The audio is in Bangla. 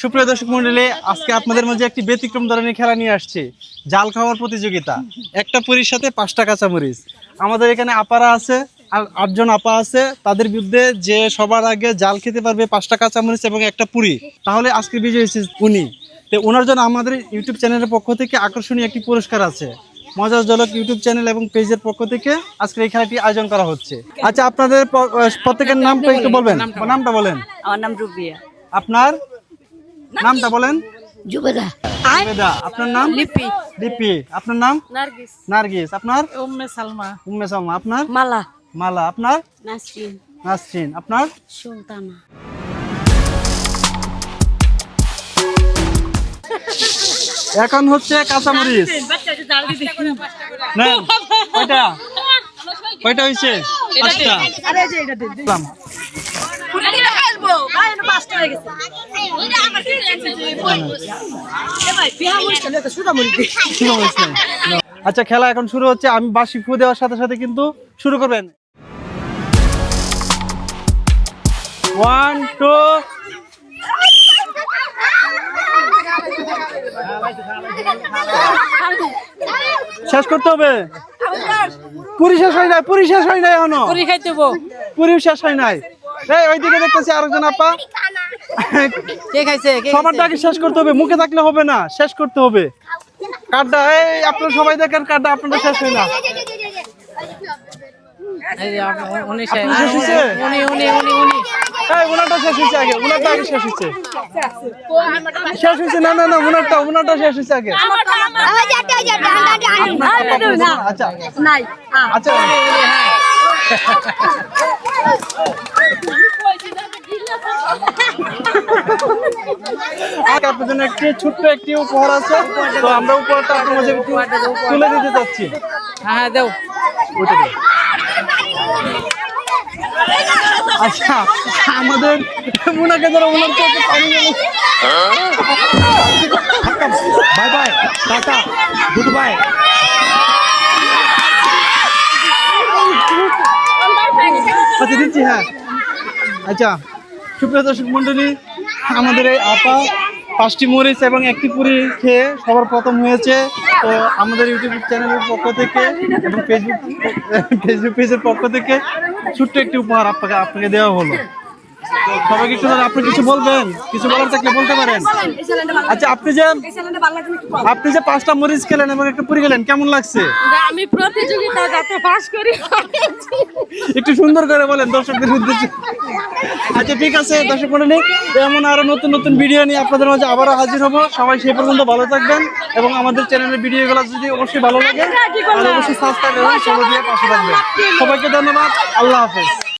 সুপ্রিয় দর্শক মন্ডলী আজকে আপনাদের মাঝে একটি ব্যতিক্রম ধরনের খেলা নিয়ে আসছে। জাল খাওয়ার প্রতিযোগিতা। একটা পুরীর সাথে পাঁচটা কাঁচামরিচ। আমাদের এখানে আপারা আছে আর আটজন আপা আছে। তাদের বিরুদ্ধে যে সবার আগে জাল খেতে পারবে পাঁচটা কাঁচামরিচ এবং একটা পুরি তাহলে আজকে বিজয় হয়েছে উনি। তো ওনার জন্য আমাদের ইউটিউব চ্যানেলের পক্ষ থেকে আকর্ষণীয় একটি পুরস্কার আছে। মজার জলক ইউটিউব চ্যানেল এবং পেজের পক্ষ থেকে আজকে এই খেলাটি আয়োজন করা হচ্ছে। আচ্ছা আপনাদের প্রত্যেকের নামটা একটু বলবেন। নামটা বলেন। আমার নাম রুবিয়া। আপনার? নামটা বলেন। জুবেদা বেদা আপনার নাম? লিপি। লিপি। আপনার নাম? নার্গিস। নার্গিস। আপনার? উম্মে সালমা। উম্মে সালমা। আপনার? মালা। মালা। আপনার? নাসরিন। নাসরিন। আপনার? সুলতানা। এখন হচ্ছে কাঁচামরিচ। নেন। কয়টা? কয়টা হয়েছে পাঁচটা। আচ্ছা খেলা এখন শুরু হচ্ছে। আমি বাসি ফু দেওয়ার সাথে সাথে কিন্তু শুরু করবেন। ওয়ান টু শেষ করতে হবে? পুরি শেষ হয় নাই পুরি শেষ হয় নাই এখনও। পুরি খাইতে পুরি শেষ হয় নাই। এই ওইদিকে দেখতেছি আরেকজন আপা। কে খাইছে? কে সবারটা আগে শেষ করতে হবে মুখে থাকলে হবে না শেষ করতে হবে। কার্ডটা এই আপনারা সবাই দেখেন কার্ডটা আপনাদের শেষ হয় না উনি আপনার শেষ হয়েছে উনি উনি উনি উনি এই উনারটা শেষ হয়েছে আগে উনারটা আগে শেষ হয়েছে শেষ হয়েছে না না না উনারটা উনারটা শেষ হয়েছে আগে আচ্ছা নাই আচ্ছা আর আপনার জন্য একটি ছোট্ট একটি উপহার আছে। তো আমরা উপহারটা আপনার মাঝে তুলে দিতে চাচ্ছি। হ্যাঁ হ্যাঁ দেও। ওইটা আচ্ছা আমাদের মুনাকে ধরো চোখে পানি bye bye tata good bye. আচ্ছা দিচ্ছি হ্যাঁ। আচ্ছা সুপ্রিয় দর্শক মন্ডলী আমাদের এই আপা পাঁচটি মরিচ এবং একটি পুরি খেয়ে সবার প্রথম হয়েছে। তো আমাদের ইউটিউব চ্যানেলের পক্ষ থেকে এবং ফেসবুক ফেসবুক পেজের পক্ষ থেকে ছোট্ট একটি উপহার আপনাকে আপনাকে দেওয়া হলো। সবাইকে একটু আপনি কিছু বলবেন? কিছু বলার থাকলে বলতে পারেন। আচ্ছা আপনি যে আপনি যে পাঁচটা মরিচ খেলেন এবং একটা পুরি খেলেন কেমন লাগছে? আমি প্রতিযোগিতা যাতে পাস করি একটু সুন্দর করে বলেন দর্শকদের উদ্দেশ্যে। আচ্ছা ঠিক আছে, দর্শক মন্ডলী, এমন আরও নতুন নতুন ভিডিও নিয়ে আপনাদের মাঝে আবারও হাজির হব। সবাই সেই পর্যন্ত ভালো থাকবেন এবং আমাদের চ্যানেলের ভিডিওগুলো যদি অবশ্যই ভালো লাগে অবশ্যই সাবস্ক্রাইব এবং দিয়ে পাশে থাকবেন। সবাইকে ধন্যবাদ, আল্লাহ হাফেজ।